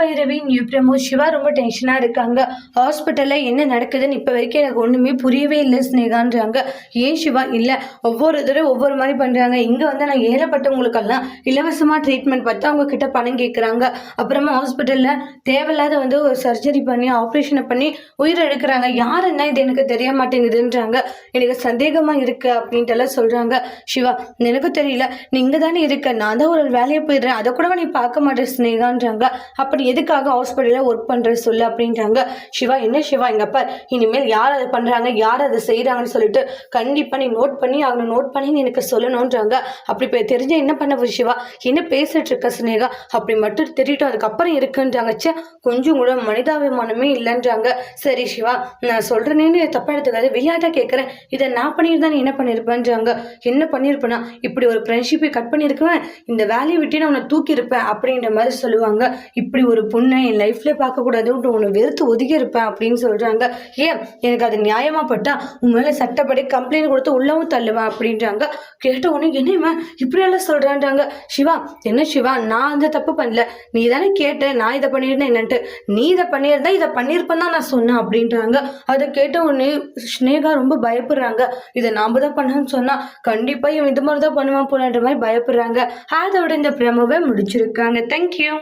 Bhairavi new promo Siva ரொம்ப டென்ஷனாக இருக்காங்க. ஹாஸ்பிட்டலில் என்ன நடக்குதுன்னு இப்போ வரைக்கும் எனக்கு ஒன்றுமே புரியவே இல்லை ஸ்னேகான்றாங்க ஏன் சிவா? இல்லை ஒவ்வொரு தடவை ஒவ்வொரு மாதிரி பண்ணுறாங்க இங்கே வந்து நான் ஏழப்பட்டவங்களுக்கெல்லாம் இலவசமாக ட்ரீட்மெண்ட் பார்த்து அவங்க கிட்ட பணம் கேட்குறாங்க அப்புறமா ஹாஸ்பிட்டலில் தேவையில்லாத வந்து ஒரு சர்ஜரி பண்ணி ஆப்ரேஷனை பண்ணி உயிர் எடுக்கிறாங்க. யாருன்னா இது எனக்கு தெரிய மாட்டேங்குதுன்றாங்க. எனக்கு சந்தேகமாக இருக்குது அப்படின்ட்டு எல்லாம் சொல்கிறாங்க சிவா எனக்கு தெரியல. நீ இங்கே தானே இருக்க. நான் தான் ஒரு வேலையை போயிடுறேன். அதை கூட நீ பார்க்க மாட்டேன் ஸ்னேகான்றாங்க அப்படி எதுக்காக ஹாஸ்பிட்டலில் ஒர்க் பண்ணுற சொல்லு அப்படின்றாங்க. சிவா என்ன சிவா எங்க அப்பா இனிமேல் யார் அதை பண்ணுறாங்க யார் அதை செய்கிறாங்கன்னு சொல்லிட்டு கண்டிப்பாக நீ நோட் பண்ணி அவங்க நோட் பண்ணி நீ எனக்கு சொல்லணுன்றாங்க. அப்படி இப்போ தெரிஞ்ச என்ன பண்ண போய் சிவா? என்ன பேசிட்டு இருக்க சினேகா? அப்படி மட்டும் தெரியட்டும் அதுக்கப்புறம் இருக்குன்றாங்க. ச்சே கொஞ்சம் கூட மனிதாபிமானமே இல்லைன்றாங்க. சரி சிவா நான் சொல்கிறேனேன்னு தப்பாக எடுத்துக்காது. விளையாட்டாக கேட்குறேன் இதை நான் பண்ணியிருந்தா நீ என்ன பண்ணியிருப்பேன்றாங்க? என்ன பண்ணியிருப்பேன்னா இப்படி ஒரு ஃப்ரெண்ட்ஷிப்பை கட் பண்ணியிருக்குவேன். இந்த வேலையை விட்டு நான் உன்னை தூக்கியிருப்பேன் அப்படின்ற மாதிரி சொல்லுவாங்க. இப்படி ஒரு பொண்ணை என் லைஃப்ல பார்க்கக்கூடாதுன்ட்டு உன்னை வெறுத்து ஒதுக்கி இருப்பேன் அப்படின்னு சொல்கிறாங்க ஏன் எனக்கு அது நியாயமா பட்டா? உன் மேலே சட்டப்படி கம்ப்ளைண்ட் கொடுத்து உள்ளவும் தள்ளுவேன் அப்படின்றாங்க. கேட்ட உடனே என்னம்மா இப்படியெல்லாம் சொல்கிறான்றாங்க சிவா என்ன சிவா? நான் அந்த தப்பு பண்ணல. நீ தானே கேட்ட நான் இதை பண்ணியிருந்தேன் என்னன்ட்டு. நீ இதை பண்ணியிருந்தா இதை பண்ணியிருப்பேன் தான் நான் சொன்னேன் அப்படின்றாங்க. அதை கேட்ட உடனே ஸ்னேகா ரொம்ப பயப்படுறாங்க. இதை நாம தான் பண்ணான்னு சொன்னால் கண்டிப்பாக இவன் இது மாதிரி தான் பண்ணுவான் போலன்ற மாதிரி பயப்படுறாங்க. அதோட இந்த பிரமவை முடிச்சிருக்காங்க. தேங்க்யூ